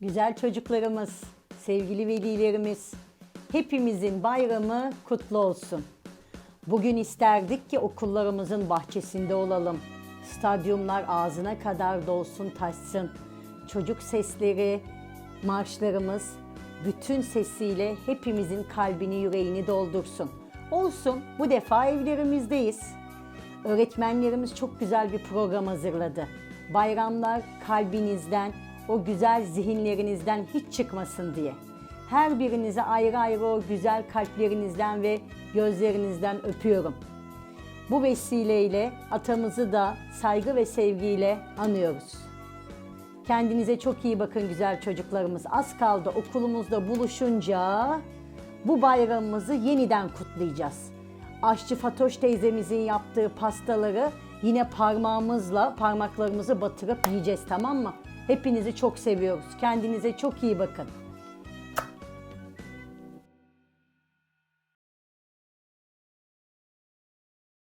Güzel çocuklarımız, sevgili velilerimiz, hepimizin bayramı kutlu olsun. Bugün isterdik ki okullarımızın bahçesinde olalım. Stadyumlar ağzına kadar dolsun taşsın. Çocuk sesleri, marşlarımız bütün sesiyle hepimizin kalbini yüreğini doldursun. Olsun bu defa evlerimizdeyiz. Öğretmenlerimiz çok güzel bir program hazırladı. Bayramlar kalbinizden, o güzel zihinlerinizden hiç çıkmasın diye. Her birinize ayrı ayrı o güzel kalplerinizden ve gözlerinizden öpüyorum. Bu vesileyle atamızı da saygı ve sevgiyle anıyoruz. Kendinize çok iyi bakın güzel çocuklarımız. Az kaldı okulumuzda buluşunca bu bayramımızı yeniden kutlayacağız. Aşçı Fatoş teyzemizin yaptığı pastaları yine parmağımızla parmaklarımızı batırıp yiyeceğiz tamam mı? Hepinizi çok seviyoruz. Kendinize çok iyi bakın.